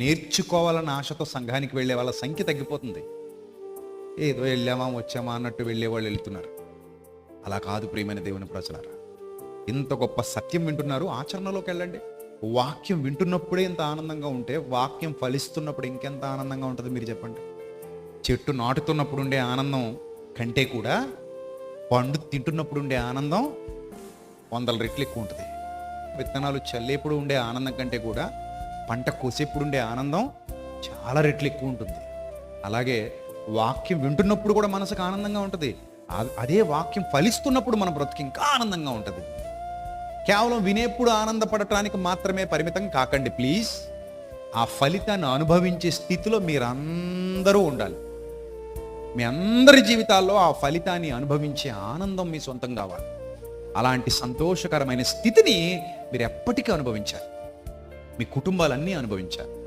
నేర్చుకోవాలన్న ఆశతో సంఘానికి వెళ్ళే వాళ్ళ సంఖ్య తగ్గిపోతుంది. ఏదో వెళ్ళామా వచ్చామా అన్నట్టు వెళ్ళే వాళ్ళు వెళ్తున్నారు. అలా కాదు ప్రియమైన దేవుని ప్రజలారా. ఇంత గొప్ప సత్యం వింటున్నారు ఆచరణలోకి వెళ్ళండి. వాక్యం వింటున్నప్పుడే ఇంత ఆనందంగా ఉంటే వాక్యం ఫలిస్తున్నప్పుడు ఇంకెంత ఆనందంగా ఉంటుంది మీరు చెప్పండి. చెట్టు నాటుతున్నప్పుడు ఉండే ఆనందం కంటే కూడా పండు తింటున్నప్పుడు ఉండే ఆనందం వందల రెట్లు ఎక్కువ ఉంటుంది. విత్తనాలు చల్లేప్పుడు ఉండే ఆనందం కంటే కూడా పంట కోసేప్పుడు ఉండే ఆనందం చాలా రెట్లు ఎక్కువ ఉంటుంది అలాగే వాక్యం వింటున్నప్పుడు కూడా మనసుకు ఆనందంగా ఉంటుంది. అదే వాక్యం ఫలిస్తున్నప్పుడు మన బ్రతుకు ఇంకా ఆనందంగా ఉంటుంది. కేవలం వినేప్పుడు ఆనందపడటానికి మాత్రమే పరిమితం కాకండి ప్లీజ్. ఆ ఫలితాన్ని అనుభవించే స్థితిలో మీరందరూ ఉండాలి. మీ అందరి జీవితాల్లో ఆ ఫలితాన్ని అనుభవించే ఆనందం మీ సొంతం కావాలి. అలాంటి సంతోషకరమైన స్థితిని మీరు ఎప్పటికీ అనుభవించాలి. మీ కుటుంబాలన్నీ అనుభవించారు.